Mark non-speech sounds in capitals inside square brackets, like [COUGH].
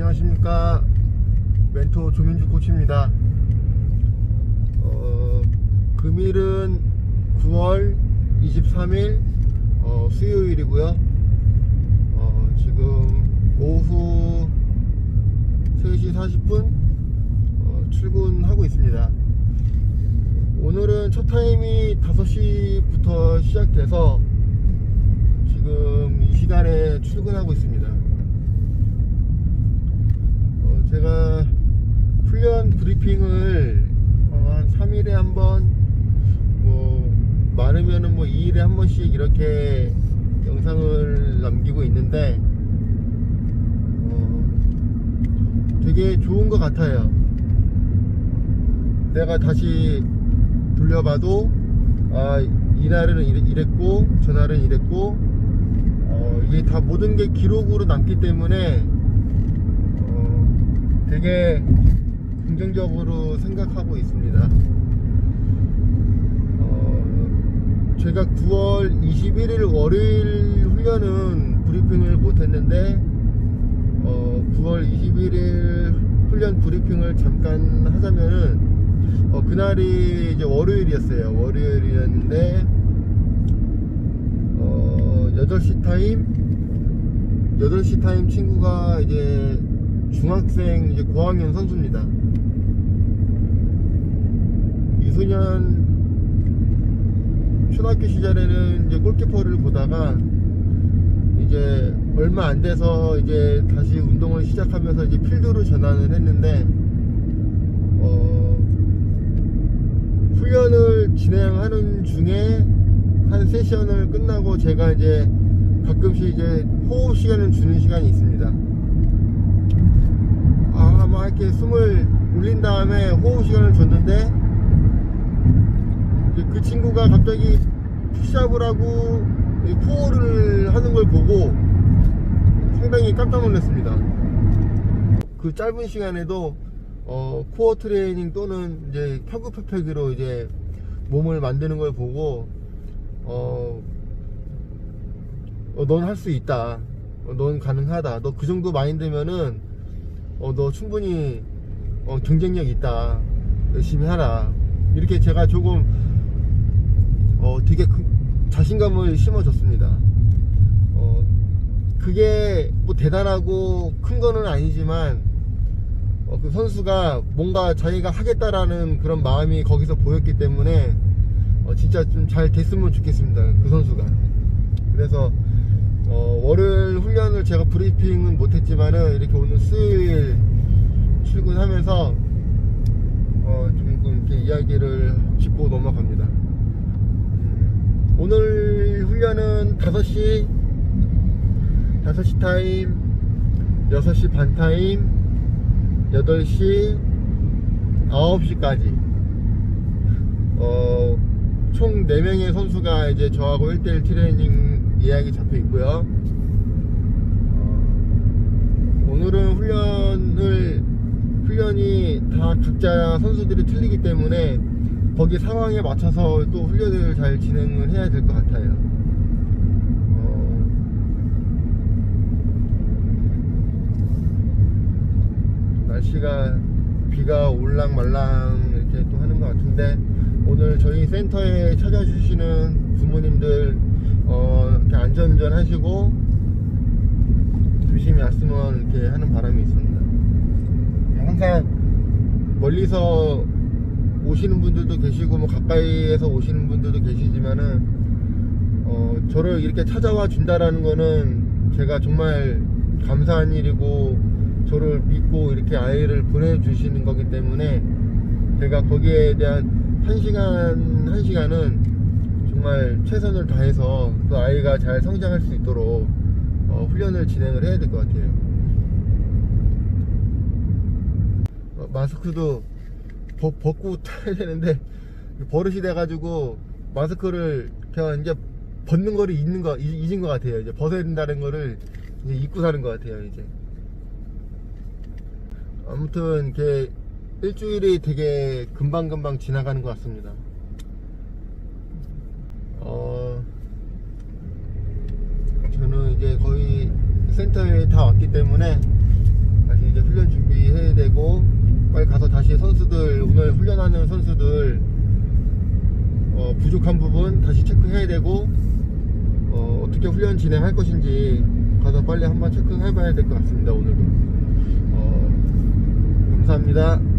안녕하십니까. 멘토 조민주 코치입니다. 어, 금일은 9월 23일 어, 수요일이고요. 어, 지금 오후 3시 40분 어, 출근하고 있습니다. 오늘은 첫 타임이 5시부터 시작돼서 지금 이 시간에 출근하고 있습니다 어, 제가 훈련 브리핑을 어, 한 3일에 한 번, 뭐, 많으면은 뭐 2일에 한 번씩 이렇게 영상을 남기고 있는데, 어, 되게 좋은 것 같아요. 내가 다시 돌려봐도, 아, 이날은 이랬고, 저날은 이랬고, 어, 이게 다 모든 게 기록으로 남기 때문에, 어, 되게 긍정적으로 생각하고 있습니다. 어, 제가 9월 21일 월요일 훈련은 브리핑을 못했는데, 어, 9월 21일 훈련 브리핑을 잠깐 하자면은, 어, 그날이 이제 월요일이었어요. 월요일이었는데, 어, 8시 타임, 8시 타임 친구가 이제 중학생 이제 고학년 선수입니다. 이소년 초등학교 시절에는 이제 골키퍼를 보다가 이제 얼마 안 돼서 이제 다시 운동을 시작하면서 이제 필드로 전환을 했는데 어, 훈련을 진행하는 중에 한 세션을 끝나고 제가 이제 가끔씩 이제 호흡 시간을 주는 시간이 있습니다. 이렇게 숨을 올린 다음에 호흡 시간을 줬는데 그 친구가 갑자기 푸시업을 하고 이 코어를 하는 걸 보고 상당히 깜짝 놀랐습니다. 그 짧은 시간에도 어, 코어 트레이닝 또는 이제 펴구펴펴기로 이제 몸을 만드는 걸 보고 어, 어, 넌 할 수 있다. 어, 넌 가능하다. 너 그 정도 마인드면은 어, 너 충분히 어, 경쟁력 있다. 열심히 하라. 이렇게 제가 조금 어, 되게 그- 자신감을 심어줬습니다. 어, 그게 뭐 대단하고 큰 거는 아니지만 어, 그 선수가 뭔가 자기가 하겠다라는 그런 마음이 거기서 보였기 때문에 어, 진짜 좀 잘 됐으면 좋겠습니다. 그 선수가. 그래서 어, 월요일 훈련을 제가 브리핑은 못했지만은 이렇게 오늘 수요일 출근하면서 어, 조금 이렇게 이야기를 짚고 넘어갑니다. 음, 오늘 훈련은 5시 5시 타임 6시 반 타임 8시 9시까지 어, 총 4명의 선수가 이제 저하고 1대1 트레이닝 예약이 잡혀 있고요. 어, 오늘은 훈련을 훈련이 다 각자 선수들이 틀리기 때문에 거기 상황에 맞춰서 또 훈련을 잘 진행을 해야 될 것 같아요. 어, 날씨가 비가 올랑말랑 이렇게 또 하는 것 같은데 오늘 저희 센터에 찾아주시는 부모님들 어, 이렇게 안전운전 하시고 조심히 왔으면 이렇게 하는 바람이 있습니다. 항상 멀리서 오시는 분들도 계시고 뭐 가까이에서 오시는 분들도 계시지만은 어, 저를 이렇게 찾아와 준다라는 거는 제가 정말 감사한 일이고 저를 믿고 이렇게 아이를 보내주시는 거기 때문에 제가 거기에 대한 한 시간 한 시간은 정말 최선을 다해서 그 아이가 잘 성장할 수 있도록 어, 훈련을 진행을 해야 될 것 같아요. 어, 마스크도 벗, 벗고 [LAUGHS] 타야 되는데 버릇이 돼가지고 마스크를 그냥 이제 벗는 거를 잊는 거 잊- 잊은 것 같아요. 이제 벗어야 된다는 거를 이제 잊고 사는 것 같아요. 이제 아무튼 이렇게 일주일이 되게 금방금방 지나가는 것 같습니다. 어, 저는 이제 거의 센터에 다 왔기 때문에 다시 이제 되고 빨리 가서 다시 선수들 오늘 훈련하는 선수들 어, 부족한 부분 다시 체크해야 되고 어, 어떻게 훈련 진행할 것인지 가서 빨리 한번 체크해봐야 될 것 같습니다 오늘도 어, 감사합니다